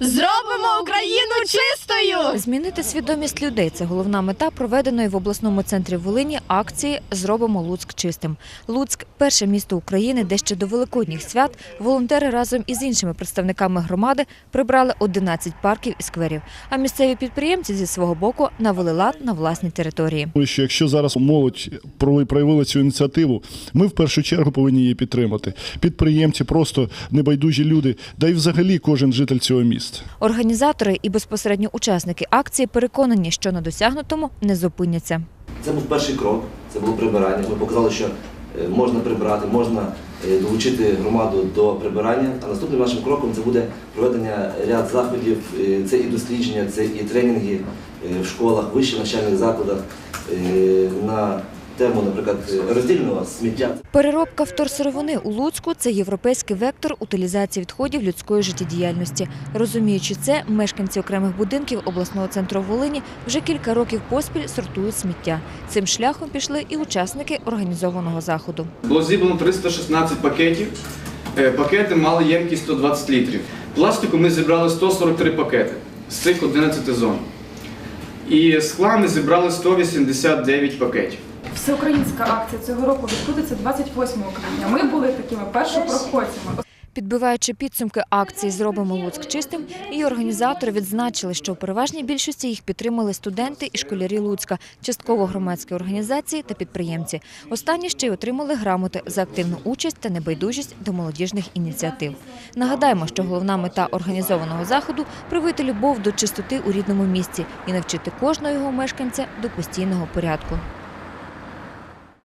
Зробимо Україну чистою! Змінити свідомість людей це головна мета проведеної в обласному центрі Волині акції Зробимо Луцьк чистим. Луцьк перше місто України, де ще до великодніх свят волонтери разом із іншими представниками громади прибрали 11 парків і скверів. А місцеві підприємці зі свого боку навели лад на власній території. Що якщо зараз молодь проявила цю ініціативу, ми в першу чергу повинні її підтримати. Підприємці, просто небайдужі люди, да й взагалі кожен житель цього міста. Організатори і безпосередньо учасники акції переконані, що на досягнутому не зупиняться. Це був перший крок, це було прибирання. Ми показали, що е, можна прибирати, можна е, долучити громаду до прибирання. А наступним нашим кроком це буде проведення ряд заходів. Е, Це і дослідження, це і тренінги в школах, вищих навчальних закладах на тему, наприклад, роздільного сміття. Переробка вторсировини у Луцьку – це європейський вектор утилізації відходів людської життєдіяльності. Розуміючи це, мешканці окремих будинків обласного центру Волині вже кілька років поспіль сортують сміття. Цим шляхом пішли і учасники організованого заходу. Було зібрано 316 пакетів. Е, Пакети мали ємкість 120 літрів. Пластику ми зібрали 143 пакети з цих 11 зон. І скла ми зібрали 189 пакетів. Всеукраїнська акція цього року відбудеться 28 квітня. Ми були такими першопроходцями. Підбиваючи підсумки акції «Зробимо Луцьк чистим», і організатори відзначили, що в переважній більшості їх підтримали студенти і школярі Луцька, частково громадські організації та підприємці. Останні ще й отримали грамоти за активну участь та небайдужість до молодіжних ініціатив. Нагадаємо, що головна мета організованого заходу – привити любов до чистоти у рідному місті і навчити кожного його мешканця до постійного порядку.